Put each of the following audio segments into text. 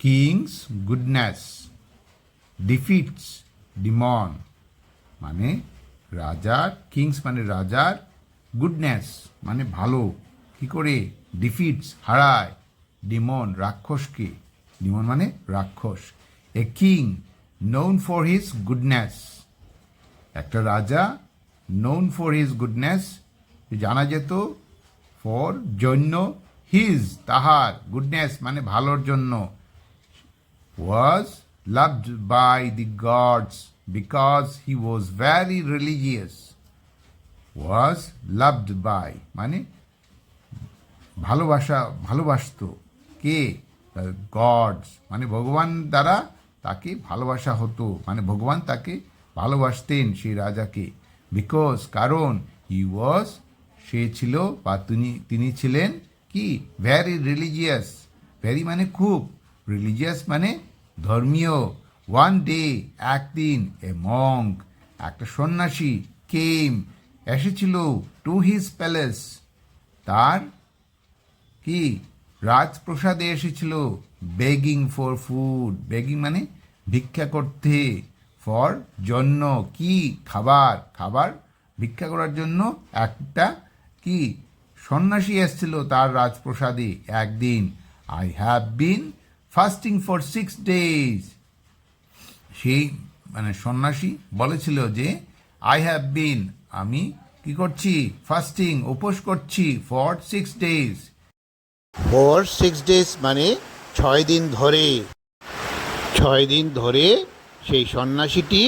Kings goodness ডিফিটস Demon মানে রাজার Kings মানে রাজার গুডনেস মানে ভালো। কি করে? ডিফিটস হারায়। ডিমন রাক্ষসকে। ডিমন মানে রাক্ষস। A king known for his goodness একটা রাজা নোন ফর হিজ গুডনেস জানা যেত ফর জন্য হিজ তাহার গুডনেস মানে ভালোর জন্য। Was loved by the gods because he was very religious. Was loved by মানে ভালোবাসা, ভালোবাসতো কে? গডস মানে ভগবান দ্বারা তাকে ভালোবাসা হতো। মানে ভগবান তাকে ভালোবাসতেন সেই রাজাকে। বিকজ কারণ হি ওয়াজ সে ছিল বা তিনি তিনি ছিলেন কি? ভ্যারি রিলিজিয়াস ভ্যারি মানে খুব রিলিজিয়াস মানে ধর্মীয় ওয়ান ডে একদিন এ মঙ্ক একটা সন্ন্যাসী কেম এসেছিল টু হিজ প্যালেস তার কি? রাজপ্রসাদে এসেছিল বেগিং ফর ফুড বেগিং মানে ভিক্ষা করতে ফর জন্য, কি? খাবার। খাবার ভিক্ষা করার জন্য একটা কি? সন্ন্যাসী এসেছিল তার রাজপ্রসাদে একদিন। I have been fasting for six days সেই মানে সন্ন্যাসী বলেছিল যে আই হ্যাভ বিন আমি কি করছি? ফাস্টিং উপোস করছি for six days for six days মানে ছয় দিন ধরে। ছয় দিন ধরে সেই সন্ন্যাসীটি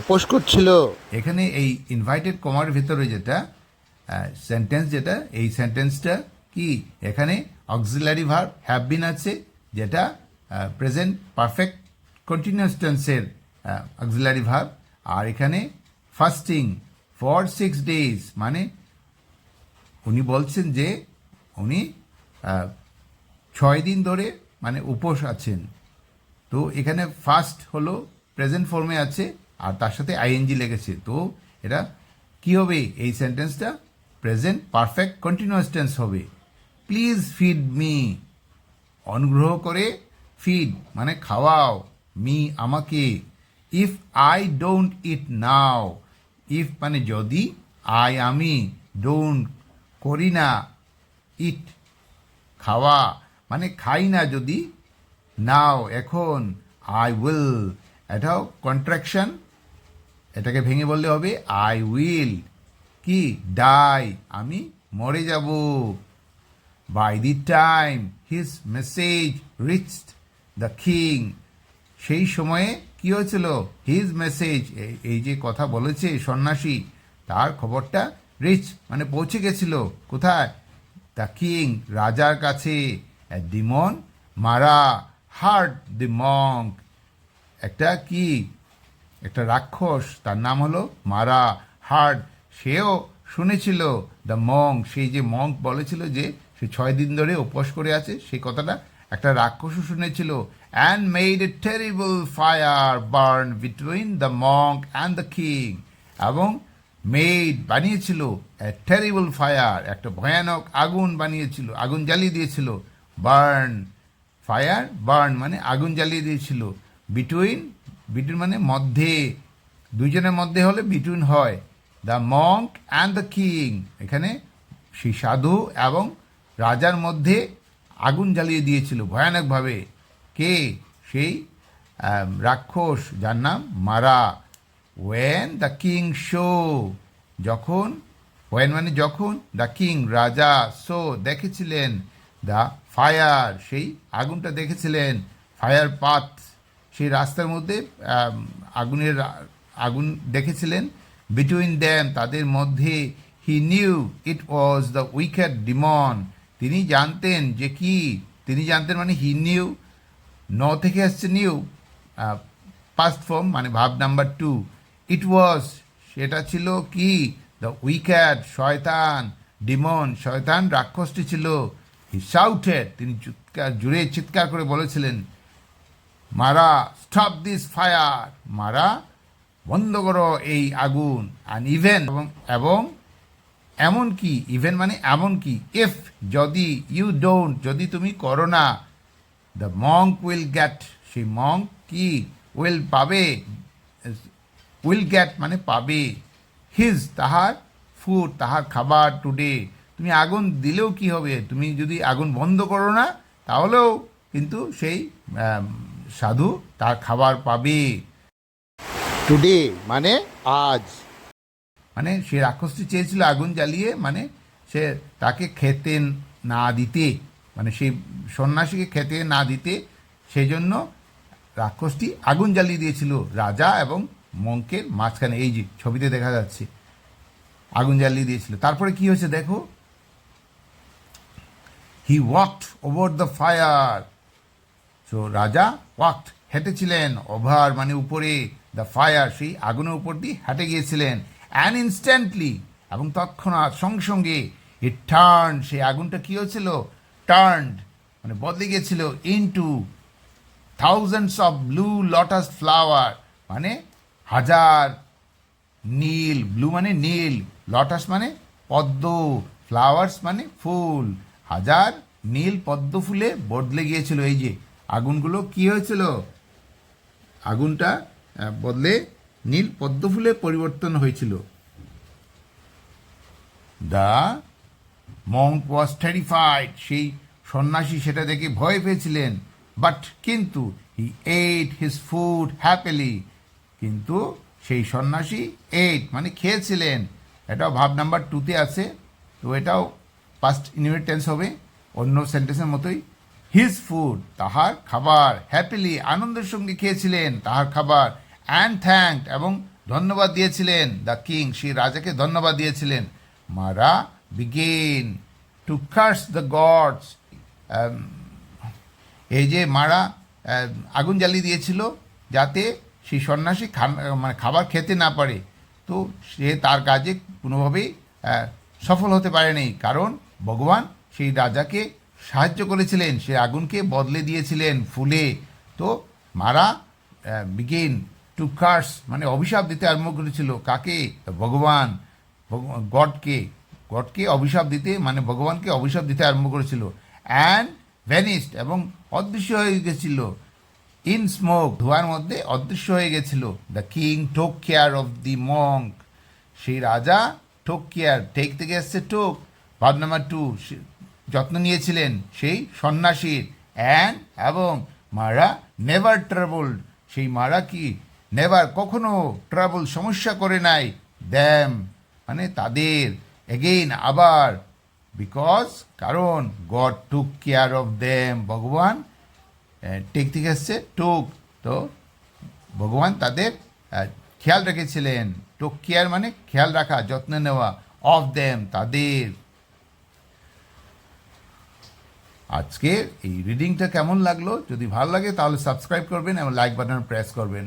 উপোস করছিল। এখানে এই ইনভাইটেড কমার ভিতরে যেটা সেন্টেন্স যেটা এই সেন্টেন্সটা কি? এখানে অক্সিলারি ভার্ব হ্যাভ বিন আছে যেটা প্রেজেন্ট পারফেক্ট কন্টিনিউয়াস টেন্সের অক্সিলারি ভার্ব আর এখানে ফাস্টিং ফর সিক্স ডেজ মানে উনি বলছেন যে উনি ছয় দিন ধরে মানে উপোস আছেন। তো এখানে ফার্স্ট হলো প্রেজেন্ট ফর্মে আছে, আর তার সাথে আইএনজি লেগেছে। তো এটা কি হবে এই সেন্টেন্সটা প্রেজেন্ট পারফেক্ট কন্টিনিউয়াস টেন্স হবে। প্লিজ ফিড মি অনুগ্রহ করে ফিড মানে খাওয়াও মি আমাকে। If I don't eat now if মানে যদি আই আমি ডোন্ট করি না ইট খাওয়া মানে খাই না যদি নাও এখন আই উইল এটাও কন্ট্রাকশন এটাকে ভেঙে বললে হবে আই উইল কি ডাই আমি মরে যাব। By the time his message reached the king সেই সময়ে কি হয়েছিল? হিজ মেসেজ এই যে কথা বলেছে সন্ন্যাসী, তার খবরটা রিচ মানে পৌঁছে গেছিল। কোথায়? দ্য কিং রাজার কাছে। ডিমন মারা। হার্ট দি মঙ্ক একটা কি? একটা রাক্ষস, তার নাম হলো মারা। হার্ট সেও শুনেছিল। দ্য মঙ্ক সেই যে মঙ্ক বলেছিল যে সে ছয় দিন ধরে উপোস করে আছে। সেই কথাটা একটা রাক্ষসও শুনেছিল। And made a terrible fire burn between the monk and the king এবং মেড বানিয়েছিল টেরিবল ফায়ার একটা ভয়ানক আগুন বানিয়েছিল, আগুন জ্বালিয়ে দিয়েছিল। বার্ন ফায়ার বার্ন মানে আগুন জ্বালিয়ে দিয়েছিল। বিটুইন বিটুইন মানে মধ্যে, দুইজনের মধ্যে হলে বিটুইন হয়। The monk and the king এখানে সেই সাধু এবং রাজার মধ্যে আগুন জ্বালিয়ে দিয়েছিল ভয়ানকভাবে। কে? সেই রাক্ষস যার নাম Mara. When the king saw যখন ওয়েন মানে যখন দ্য কিং রাজা শো দেখেছিলেন দ্য ফায়ার সেই আগুনটা দেখেছিলেন ফায়ার পাথ সেই রাস্তার মধ্যে আগুনের, আগুন দেখেছিলেন। বিটুইন দ্যাম তাদের মধ্যে he knew it was the wicked demon তিনি জানতেন যে কি? তিনি জানতেন মানে হি নিউ ন থেকে আসছে নিউ পাস্ট ফর্ম মানে ভাব নাম্বার টু ইট ওয়াজ সেটা ছিল কি? দ্য উইক্যাট শয়তান ডিমন শয়তান রাক্ষসটি ছিল। হি শাউটেড তিনি চিৎকার, জুড়ে চিৎকার করে বলেছিলেন, মারা স্টপ দিস ফায়ার মারা, বন্ধ করো এই আগুন। অ্যান্ড ইভেন এবং এমন কি ইভেন মানে এমন কি ইফ যদি ইউ ডোন্ট যদি তুমি করো না দ্য মঙ্ক উইল গ্যাট সেই মঙ্ক কি উইল পাবে উইল গ্যাট মানে পাবে হিজ তাহার ফুড তাহার খাবার টুডে তুমি আগুন দিলেও কি হবে, তুমি যদি আগুন বন্ধ করো না, তাহলেও কিন্তু সেই সাধু তার খাবার পাবে। টুডে মানে আজ। মানে সে রাক্ষসটি চেয়েছিল আগুন জ্বালিয়ে মানে সে তাকে খেতে না দিতে মানে সেই সন্ন্যাসীকে খেতে না দিতে সেই জন্য রাক্ষসটি আগুন জ্বালিয়ে দিয়েছিল রাজা এবং মঙ্কের মাঝখানে। এই যে ছবিতে দেখা যাচ্ছে, আগুন জ্বালিয়ে দিয়েছিল। তারপরে কি হয়েছে দেখো? He walked over the fire so রাজা ওয়াক্ট হেঁটেছিলেন। ওভার মানে উপরে দ্য ফায়ার সেই আগুনের উপর দিয়ে হেঁটে গিয়েছিলেন। অ্যান্ড ইনস্ট্যান্টলি এবং তৎক্ষণাৎ সঙ্গে সঙ্গে ইট টার্ন সেই আগুনটা কী হয়েছিল? টার্নড মানে বদলে গিয়েছিল into thousands of blue lotus flower মানে হাজার নীল ব্লু মানে নীল লটাস মানে পদ্ম ফ্লাওয়ার্স মানে ফুল, হাজার নীল পদ্ম ফুলে বদলে গিয়েছিল। এই যে আগুনগুলো কি হয়েছিল? আগুনটা বদলে নীল পদ্ম ফুলে পরিবর্তন হয়েছিল। The monk was terrified. সেই সন্ন্যাসী সেটা দেখে ভয় পেয়েছিলেন। বাট কিন্তু he ate his food happily. কিন্তু সেই সন্ন্যাসী এইট মানে খেয়েছিলেন। এটাও ভাব নাম্বার টুতে আছে। তো এটাও ফার্স্ট ইউনিট টেন্স হবে। অন্য সেন্টেন্সের মতোই। হিজ ফুড, তাহার খাবার হ্যাপিলি, আনন্দের সঙ্গে খেয়েছিলেন। তাহার খাবার অ্যান্ড থ্যাঙ্ক এবং ধন্যবাদ দিয়েছিলেন দ্য কিং সেই রাজাকে ধন্যবাদ দিয়েছিলেন। Mara began to curse the gods এই যে মারা আগুন জ্বালিয়ে দিয়েছিল যাতে সেই সন্ন্যাসী মানে খাবার খেতে না পারে। তো সে তার কাজে কোনোভাবেই সফল হতে পারেনি। কারণ ভগবান সেই রাজাকে সাহায্য করেছিলেন। সে আগুনকে বদলে দিয়েছিলেন ফুলে। তো মারা বিগিন টু কার্স মানে অভিশাপ দিতে আরম্ভ করেছিল। কাকে? ভগবান। গডকে। গডকে অভিশাপ দিতে মানে ভগবানকে অভিশাপ দিতে আরম্ভ করেছিল। অ্যান্ড ভ্যানিস্ট এবং অদৃশ্য হয়ে গেছিল। ইন স্মোক ধোঁয়ার মধ্যে অদৃশ্য হয়ে গেছিল। The king took care of the monk সেই রাজা টোক কেয়ার টেক থেকে এসছে টোক ভাব নাম্বার টু যত্ন নিয়েছিলেন সেই সন্ন্যাসীর। অ্যান্ড এবং মারা নেভার ট্রাবলড সেই মারা কি নেভার কখনো ট্রাবল সমস্যা করে নাই, দ্যাম মানে তাদের, এগেইন আবার, বিকজ, কারণ, god took care of them ভগবান টেক থেকে এসছে টুক, তো ভগবান তাদের খেয়াল রেখেছিলেন, টোক কেয়ার মানে খেয়াল রাখা, যত্ন নেওয়া, অফ দেম তাদের। আজকে এই রিডিংটা কেমন লাগল? যদি ভালো লাগে তাহলে সাবস্ক্রাইব করবেন এবং লাইক বাটন প্রেস করবেন।